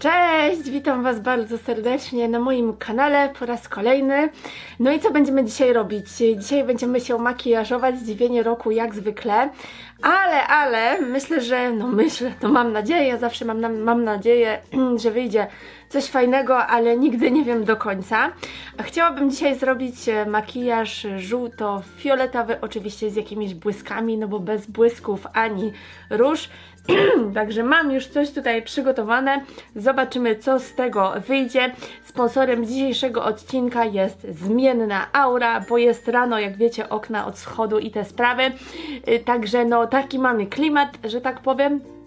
Cześć, witam Was bardzo serdecznie na moim kanale po raz kolejny. No i co będziemy dzisiaj robić? Dzisiaj będziemy się makijażować, zdziwienie roku jak zwykle, ale, ale myślę, że, no myślę, no mam nadzieję, zawsze mam, mam nadzieję, że wyjdzie coś fajnego, ale nigdy nie wiem do końca. Chciałabym dzisiaj zrobić e, makijaż żółto-fioletowy, oczywiście z jakimiś błyskami, no bo bez błysków ani róż. Także mam już coś tutaj przygotowane. Zobaczymy, co z tego wyjdzie. Sponsorem dzisiejszego odcinka jest zmienna aura, bo jest rano, jak wiecie, okna od schodu i te sprawy. Y, Także no taki mamy klimat, że tak powiem.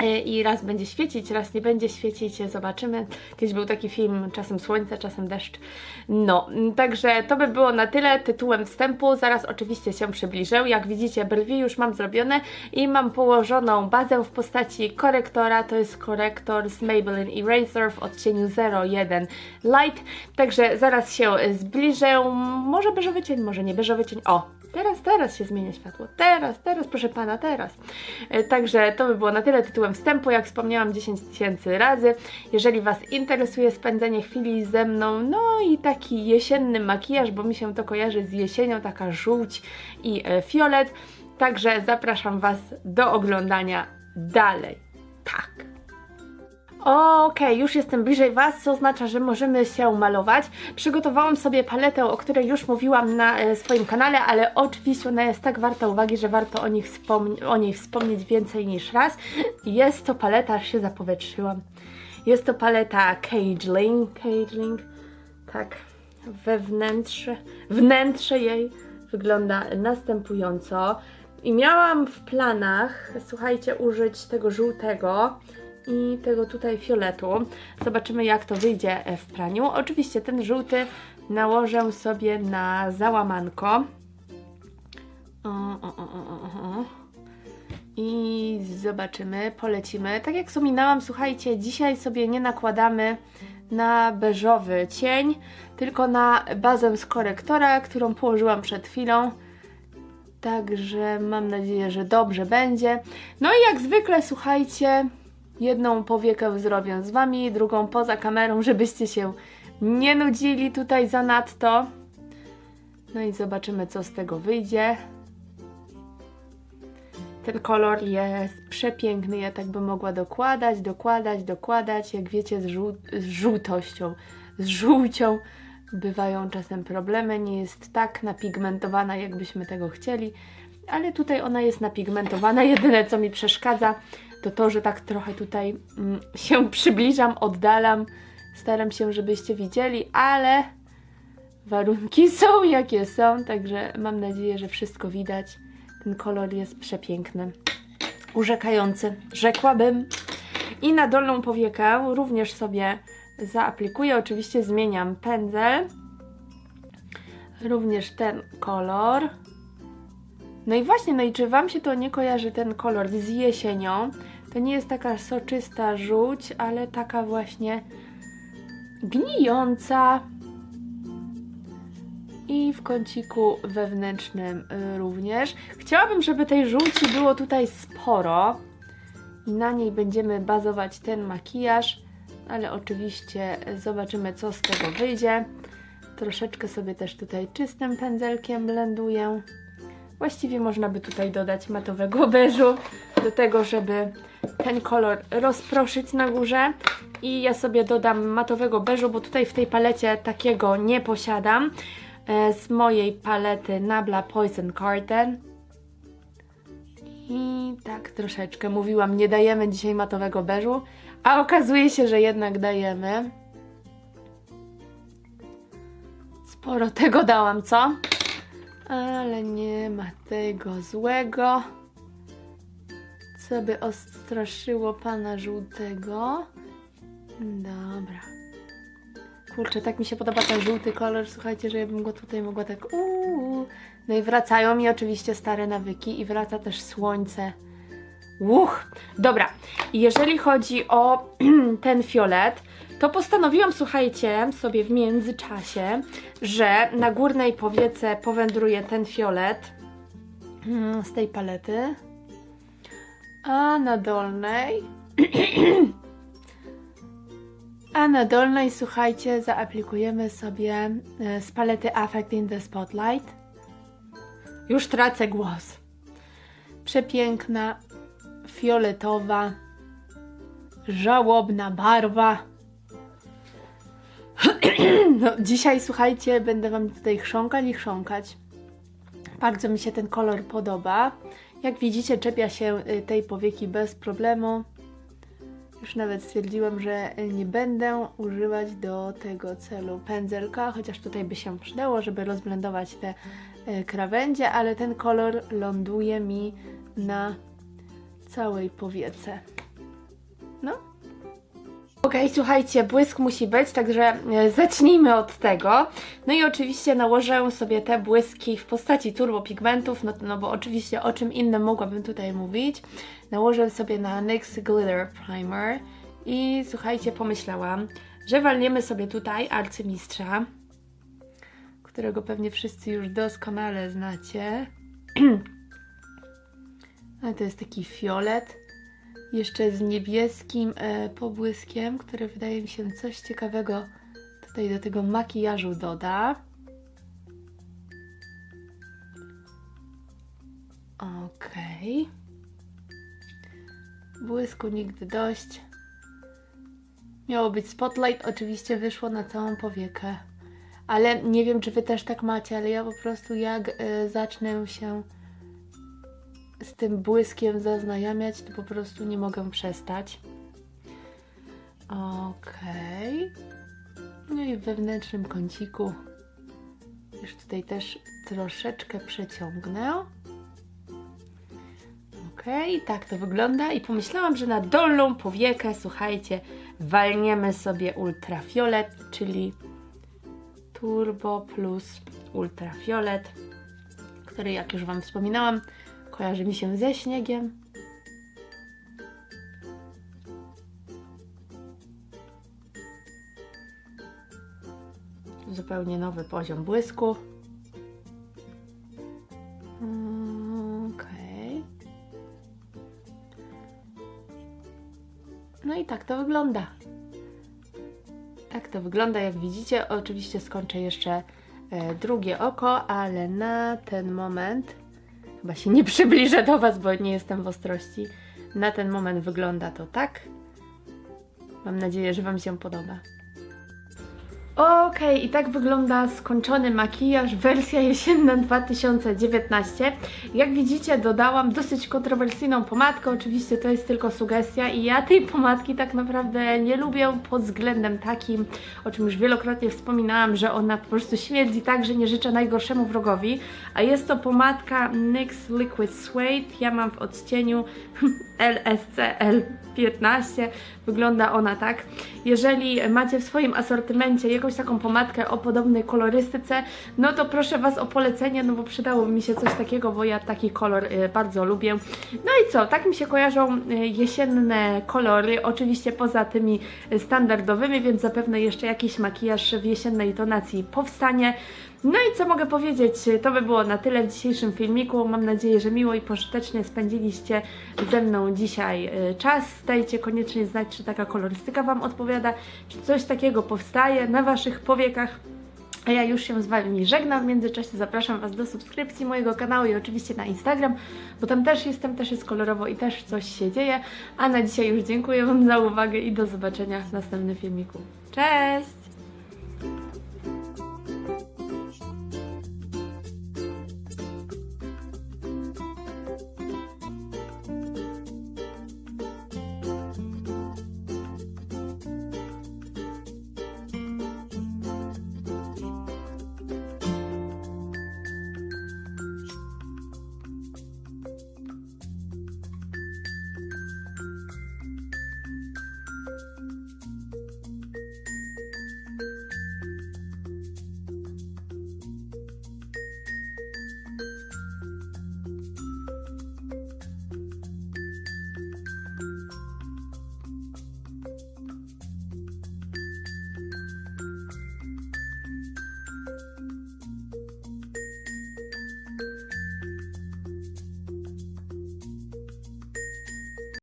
E, i raz będzie świecić, raz nie będzie świecić, zobaczymy. Kiedyś był taki film, czasem słońce, czasem deszcz. No, m, także to by było na tyle tytułem wstępu. Zaraz oczywiście się przybliżę. Jak widzicie, brwi już mam zrobione i mam położoną bazę w postaci korektora. To jest korektor z Maybelline Eraser w odcieniu 01 Light. Także zaraz się zbliżę. Może beżowy cień, może nie beżowy cień. O, Teraz, teraz się zmienia światło. Teraz, teraz, proszę pana, teraz. E, Także to by było na tyle tytułem wstępu. Jak wspomniałam 10 tysięcy razy. Jeżeli Was interesuje spędzenie chwili ze mną, no i taki jesienny makijaż, bo mi się to kojarzy z jesienią, taka żółć i e, fiolet. Także zapraszam Was do oglądania dalej. Tak. Okej, już jestem bliżej Was, co oznacza, że możemy się malować. Przygotowałam sobie paletę, o której już mówiłam na e, swoim kanale, ale oczywiście ona jest tak warta uwagi, że warto o, nich o niej wspomnieć więcej niż raz. Jest to paleta, aż się zapowietrzyłam. Jest to paleta Cageling, Cageling, tak, wewnętrze, wnętrze jej wygląda następująco. I miałam w planach, słuchajcie, użyć tego żółtego i tego tutaj fioletu. Zobaczymy jak to wyjdzie e, w praniu. Oczywiście ten żółty nałożę sobie na załamanko. O, o, o, o, o. I zobaczymy, polecimy. Tak jak wspominałam, słuchajcie, dzisiaj sobie nie nakładamy na beżowy cień, tylko na bazę z korektora, którą położyłam przed chwilą. Także mam nadzieję, że dobrze będzie. No i jak zwykle, słuchajcie, jedną powiekę zrobię z Wami, drugą poza kamerą, żebyście się nie nudzili tutaj zanadto. No i zobaczymy, co z tego wyjdzie. Ten kolor jest przepiękny, ja tak bym mogła dokładać, dokładać, dokładać. Jak wiecie, z, żół z żółtością, z żółcią bywają czasem problemy. Nie jest tak napigmentowana, jakbyśmy tego chcieli, ale tutaj ona jest napigmentowana. Jedyne, co mi przeszkadza, to to, że tak trochę tutaj mm, się przybliżam, oddalam. Staram się, żebyście widzieli, ale warunki są jakie są, także mam nadzieję, że wszystko widać. Ten kolor jest przepiękny, urzekający, rzekłabym. I na dolną powiekę również sobie zaaplikuję. Oczywiście zmieniam pędzel. Również ten kolor. No i właśnie, no i czy Wam się to nie kojarzy ten kolor z jesienią? To nie jest taka soczysta żółć, ale taka właśnie gnijąca. I w kąciku wewnętrznym y, również. Chciałabym, żeby tej żółci było tutaj sporo. I na niej będziemy bazować ten makijaż. Ale oczywiście zobaczymy, co z tego wyjdzie. Troszeczkę sobie też tutaj czystym pędzelkiem blenduję. Właściwie można by tutaj dodać matowego beżu do tego, żeby ten kolor rozproszyć na górze. I ja sobie dodam matowego beżu, bo tutaj w tej palecie takiego nie posiadam. E, Z mojej palety Nabla Poison Garden. I tak troszeczkę mówiłam, nie dajemy dzisiaj matowego beżu, a okazuje się, że jednak dajemy. Sporo tego dałam, co? Ale nie ma tego złego, by odstraszyło pana żółtego. Dobra. Kurczę, tak mi się podoba ten żółty kolor, słuchajcie, że ja bym go tutaj mogła tak uuu. No i wracają mi oczywiście stare nawyki i wraca też słońce. Uch, dobra. Jeżeli chodzi o ten fiolet, to postanowiłam, słuchajcie, sobie w międzyczasie, że na górnej powiece powędruje ten fiolet mm, z tej palety, a na dolnej A na dolnej, słuchajcie, zaaplikujemy sobie e, z palety Affect in the Spotlight. Już tracę głos. Przepiękna, fioletowa, żałobna barwa. No, dzisiaj, słuchajcie, będę Wam tutaj chrząkać i chrząkać. Bardzo mi się ten kolor podoba. Jak widzicie, czepia się y, tej powieki bez problemu. Już nawet stwierdziłam, że nie będę używać do tego celu pędzelka, chociaż tutaj by się przydało, żeby rozblendować te y, krawędzie, ale ten kolor ląduje mi na całej powiece. No. Okej, słuchajcie, błysk musi być, także e, zacznijmy od tego. No i oczywiście nałożę sobie te błyski w postaci turbopigmentów, no, no bo oczywiście o czym innym mogłabym tutaj mówić. Nałożę sobie na NYX Glitter Primer i słuchajcie, pomyślałam, że walniemy sobie tutaj arcymistrza, którego pewnie wszyscy już doskonale znacie. Ale to jest taki fiolet jeszcze z niebieskim e, pobłyskiem, który wydaje mi się coś ciekawego tutaj do tego makijażu doda. Okej. Błysku nigdy dość. Miało być spotlight, oczywiście wyszło na całą powiekę. Ale nie wiem, czy wy też tak macie, ale ja po prostu jak e, zacznę się z tym błyskiem zaznajamiać, to po prostu nie mogę przestać. Okej. No i w wewnętrznym kąciku już tutaj też troszeczkę przeciągnę. Okej, tak to wygląda i pomyślałam, że na dolną powiekę, słuchajcie, walniemy sobie ultrafiolet, czyli Turbo plus ultrafiolet, który jak już Wam wspominałam, kojarzy mi się ze śniegiem. Zupełnie nowy poziom błysku. Mm, Okej. No i tak to wygląda. Tak to wygląda, jak widzicie. Oczywiście skończę jeszcze e, drugie oko, ale na ten moment chyba się nie przybliżę do Was, bo nie jestem w ostrości. Na ten moment wygląda to tak. Mam nadzieję, że Wam się podoba. Okej, i tak wygląda skończony makijaż, wersja jesienna 2019. Jak widzicie, dodałam dosyć kontrowersyjną pomadkę, oczywiście to jest tylko sugestia i ja tej pomadki tak naprawdę nie lubię pod względem takim, o czym już wielokrotnie wspominałam, że ona po prostu śmierdzi tak, że nie życzę najgorszemu wrogowi, a jest to pomadka NYX Liquid Suede, ja mam w odcieniu LSCL 15, wygląda ona tak. Jeżeli macie w swoim asortymencie jakąś taką pomadkę o podobnej kolorystyce, no to proszę Was o polecenie, no bo przydałoby mi się coś takiego, bo ja taki kolor y, bardzo lubię. No i co, tak mi się kojarzą y, jesienne kolory, oczywiście poza tymi standardowymi, więc zapewne jeszcze jakiś makijaż w jesiennej tonacji powstanie. No i co mogę powiedzieć? To by było na tyle w dzisiejszym filmiku. Mam nadzieję, że miło i pożytecznie spędziliście ze mną dzisiaj y, czas. Dajcie koniecznie znać, czy taka kolorystyka Wam odpowiada, czy coś takiego powstaje na Waszych powiekach. A ja już się z Wami żegnam. W międzyczasie zapraszam Was do subskrypcji mojego kanału i oczywiście na Instagram, bo tam też jestem, też jest kolorowo i też coś się dzieje. A na dzisiaj już dziękuję Wam za uwagę i do zobaczenia w następnym filmiku. Cześć!